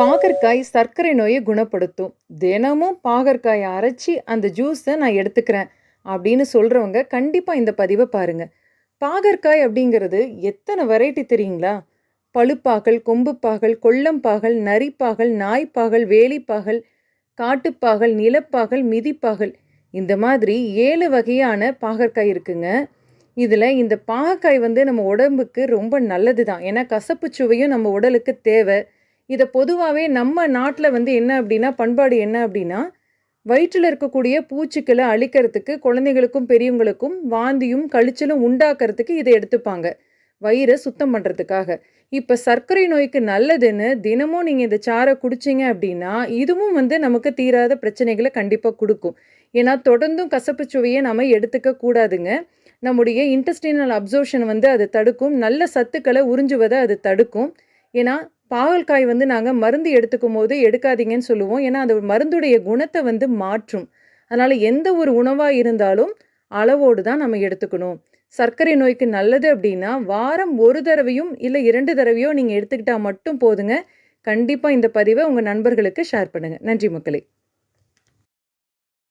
பாகற்காய் சர்க்கரை நோயை குணப்படுத்தும். தினமும் பாகற்காயை அரைச்சி அந்த ஜூஸை நான் எடுத்துக்கிறேன் அப்படின்னு சொல்கிறவங்க கண்டிப்பாக இந்த பதிவை பாருங்கள் பாகற்காய் அப்படிங்கிறது எத்தனை வெரைட்டி தெரியுங்களா? பழுப்பாகல் கொம்புப்பாகல் கொள்ளம்பாகல் நரிப்பாகல் நாய்ப்பாகல் வேலிப்பாகல் காட்டுப்பாகல் நிலப்பாகல் மிதிப்பாகல். இந்த மாதிரி ஏழு வகையான பாகற்காய் இருக்குங்க. இதில் இந்த பாகற்காய் வந்து நம்ம உடம்புக்கு ரொம்ப நல்லது தான் ஏன்னா கசப்பு சுவையும் நம்ம உடலுக்கு தேவை. இதை பொதுவாகவே நம்ம நாட்டில் வந்து என்ன அப்படின்னா பண்பாடு என்ன அப்படின்னா வயிற்றில் இருக்கக்கூடிய பூச்சிக்களை அழிக்கிறதுக்கு குழந்தைகளுக்கும் பெரியவங்களுக்கும் வாந்தியும் கழிச்சலும் உண்டாக்குறதுக்கு இதை எடுத்துப்பாங்க. வயிறை சுத்தம் பண்ணுறதுக்காக இப்போ சர்க்கரை நோய்க்கு நல்லதுன்னு தினமும் நீங்கள் இந்த சாரை குடிச்சிங்க அப்படின்னா இதுவும் வந்து நமக்கு தீராத பிரச்சனைகளை கண்டிப்பாக கொடுக்கும். ஏன்னா தொடர்ந்தும் கசப்பு சுவையை நம்ம எடுத்துக்க கூடாதுங்க. நம்முடைய இன்டெஸ்டினல் அப்சர்ஷன் வந்து அது தடுக்கும். நல்ல சத்துக்களை உறிஞ்சுவதை அது தடுக்கும். ஏன்னா பாகல்காய் வந்து நாங்கள் மருந்து எடுத்துக்கும் போது எடுக்காதீங்கன்னு சொல்லுவோம். ஏன்னா அந்த மருந்துடைய குணத்தை வந்து மாற்றும். அதனால் எந்த ஒரு உணவாக இருந்தாலும் அளவோடு தான் நம்ம எடுத்துக்கணும். சர்க்கரை நோய்க்கு நல்லது அப்படின்னா வாரம் ஒரு தடவையும் இல்லை இரண்டு தடவையோ நீங்கள் எடுத்துக்கிட்டால் மட்டும் போதுங்க. கண்டிப்பாக இந்த பதிவை உங்கள் நண்பர்களுக்கு ஷேர் பண்ணுங்கள் நன்றி மக்களே.